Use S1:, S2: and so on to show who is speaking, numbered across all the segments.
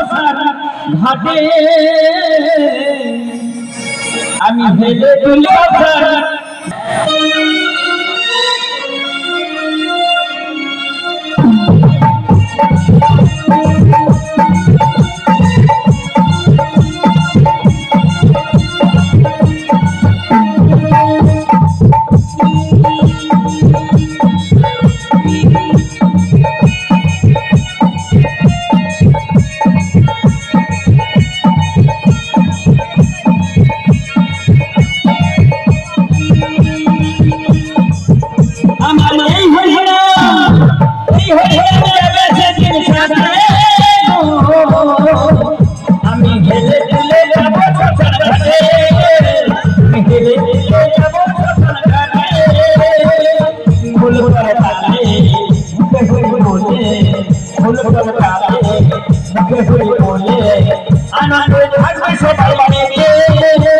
S1: ভাষার ঘাটে। আমি ভেবে তুলে সবার বাড়িতে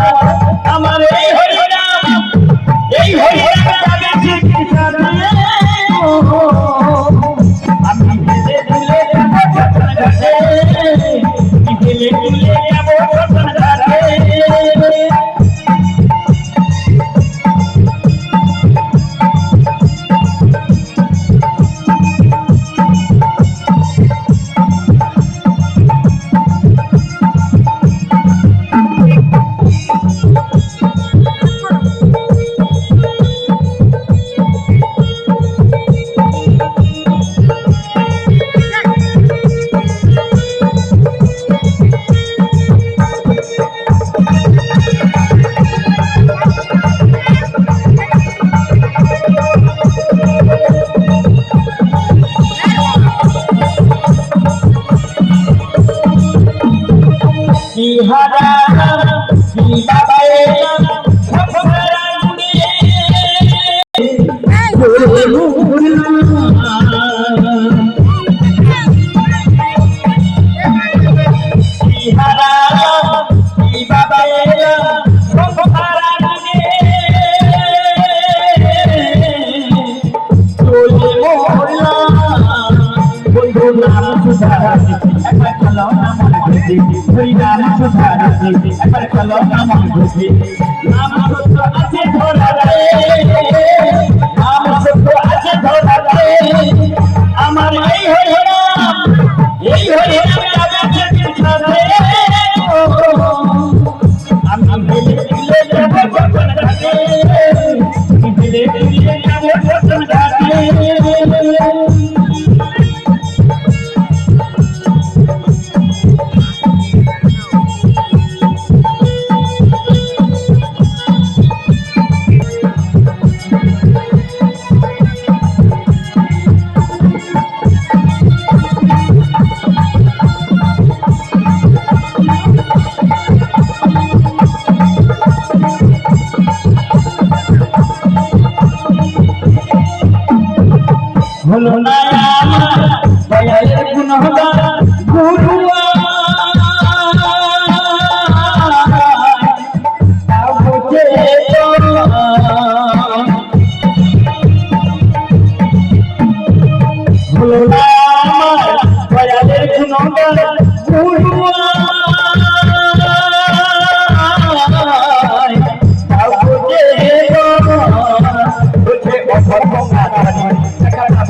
S1: হরা শ্রী বাবা গেছি ধৈরা মাথা ধারেছি একবার চলো আমার ঘুষি নাম সত্য আছে ধরা রে নাম সত্য আছে ধরা আমার এই হরি হরাম এই হরি হরাম রাজা চেতির আমি ভেবে দিলে যাব যখন থাকে ভেবে দিলে भुलनाया भला गुनहगार गुरुआ